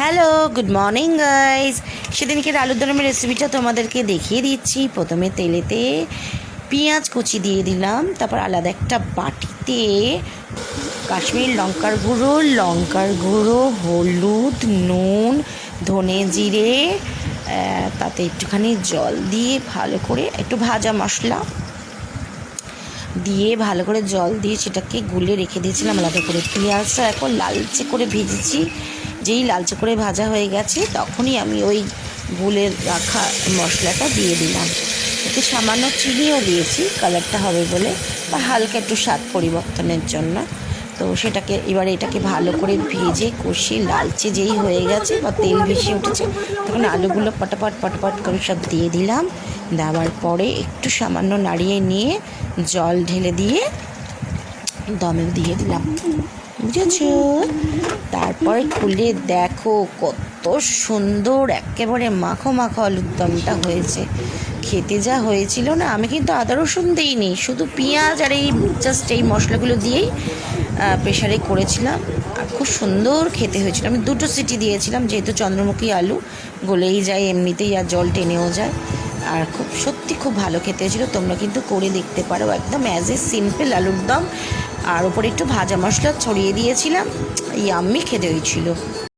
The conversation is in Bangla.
হ্যালো গুড মর্নিং গাইস সেদিনকে আলুর দমের রেসিপিটা তোমাদেরকে দেখিয়ে দিচ্ছি। প্রথমে তেলেতে পেঁয়াজ কুচি দিয়ে দিলাম। তারপর আলাদা একটা বাটিতে কাশ্মীর লঙ্কার গুঁড়ো লঙ্কার গুঁড়ো, হলুদ, নুন, ধনে জিরে তাতে একটুখানি জল দিয়ে ভালো করে একটু ভাজা মশলা দিয়ে ভালো করে জল দিয়ে সেটাকে গুলে রেখে দিয়েছিলাম, আলাদা করে। পেঁয়াজটা এখন লালচে করে ভেজেছি। যেই লালচে করে ভাজা হয়ে গেছে, তখনই আমি ওই গুলে রাখা মশলাটা দিয়ে দিলাম। একটু সামান্য চিনিও দিয়েছি, কালারটা হবে বলে, বা হালকা একটু স্বাদ পরিবর্তনের জন্য। তো সেটাকে, এবারে এটাকে ভালো করে ভেজে কষিয়ে লালচে যেই হয়ে গেছে বা তেল ভেসে উঠেছে, তখন আলুগুলো পটাপট পটাপট করে সব দিয়ে দিলাম। দেওয়ার পরে একটু সামান্য নাড়িয়ে নিয়ে জল ঢেলে দিয়ে দমে দিয়ে দিলাম। বুঝেছ তারপরে খুলে দেখো কত সুন্দর, একেবারে মাখো মাখো আলুর দমটা হয়েছে। খেতে যা হয়েছিল না, আমি কিন্তু আদা রসুন দিইনি, শুধু পেঁয়াজ আর এই জাস্ট এই মশলাগুলো দিয়েই প্রেশারে করেছিলাম। আর খুব সুন্দর খেতে হয়েছিল। আমি দুটো সিটি দিয়েছিলাম, যেহেতু চন্দ্রমুখী আলু, গলেই যায় এমনিতেই আর জল টেনেও যায়। আর খুব, সত্যি খুব ভালো খেতে হয়েছিল, তোমরা কিন্তু করে দেখতে পারো। একদম অ্যাজ এ সিম্পল আলুর দম আর ওপরে একটু ভাজা মশলা ছড়িয়ে দিয়েছিলাম। ইয়াম্মি খেতে হয়েছিল।